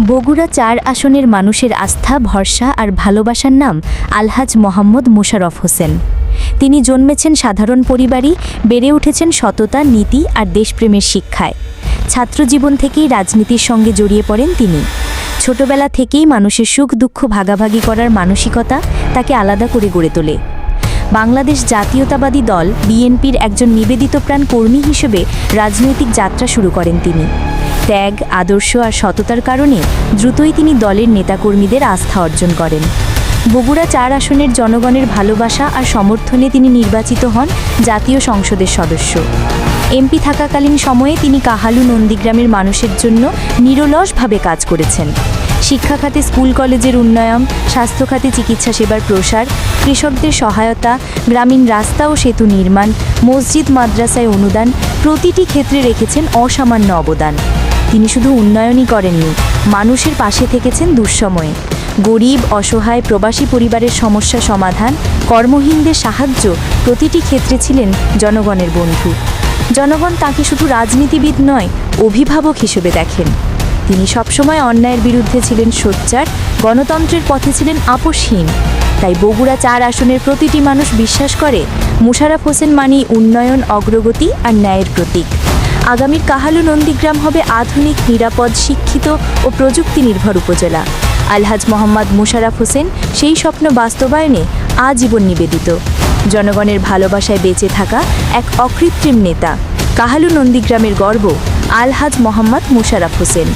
বগুড়া চার আসনের মানুষের আস্থা, ভরসা আর ভালোবাসার নাম আলহাজ মোহাম্মদ মোশাররফ হোসেন। তিনি জন্মেছেন সাধারণ পরিবারই, বেড়ে উঠেছেন সততা, নীতি আর দেশপ্রেমের শিক্ষায়। ছাত্রজীবন থেকেই রাজনীতির সঙ্গে জড়িয়ে পড়েন তিনি। ছোটবেলা থেকেই মানুষের সুখ দুঃখ ভাগাভাগি করার মানসিকতা তাকে আলাদা করে গড়ে তোলে। বাংলাদেশ জাতীয়তাবাদী দল, বিএনপির একজন নিবেদিতপ্রাণ কর্মী হিসেবে রাজনৈতিক যাত্রা শুরু করেন তিনি। ত্যাগ, আদর্শ আর সততার কারণে দ্রুতই তিনি দলের নেতাকর্মীদের আস্থা অর্জন করেন। বগুড়া চার আসনের জনগণের ভালোবাসা আর সমর্থনে তিনি নির্বাচিত হন জাতীয় সংসদের সদস্য। এমপি থাকাকালীন সময়ে তিনি কাহালু নন্দীগ্রামের মানুষের জন্য নিরলসভাবে কাজ করেছেন। শিক্ষা খাতে স্কুল কলেজের উন্নয়ন, স্বাস্থ্য খাতে চিকিৎসা সেবার প্রসার, কৃষকদের সহায়তা, গ্রামীণ রাস্তা ও সেতু নির্মাণ, মসজিদ, মাদ্রাসায় অনুদান প্রতিটি ক্ষেত্রে রেখেছেন অসামান্য অবদান। তিনি শুধু উন্নয়নই করেননি, মানুষের পাশে থেকেছেন দুঃসময়ে। গরিব, অসহায় প্রবাসী পরিবারের সমস্যা সমাধান, কর্মহীনদের সাহায্য প্রতিটি ক্ষেত্রে ছিলেন জনগণের বন্ধু। জনগণ তাকে শুধু রাজনীতিবিদ নয়, অভিভাবক হিসেবে দেখেন। তিনি সবসময় অন্যায়ের বিরুদ্ধে ছিলেন সোচ্চার, গণতন্ত্রের পথে ছিলেন আপোষহীন। তাই বগুড়া চার আসনের প্রতিটি মানুষ বিশ্বাস করে, মুশারফ হোসেন মানি উন্নয়ন, অগ্রগতি আর ন্যায়ের প্রতীক। আগামীর কাহালু নন্দীগ্রাম হবে আধুনিক, নিরাপদ, শিক্ষিত ও প্রযুক্তি নির্ভর উপজেলা। আলহাজ মোহাম্মদ মুশারাফ হোসেন সেই স্বপ্ন বাস্তবায়নে আজীবন নিবেদিত। জনগণের ভালোবাসায় বেঁচে থাকা এক অকৃত্রিম নেতা। কাহালু নন্দীগ্রামের গর্ব, আলহাজ মোহাম্মদ মুশারাফ হোসেন।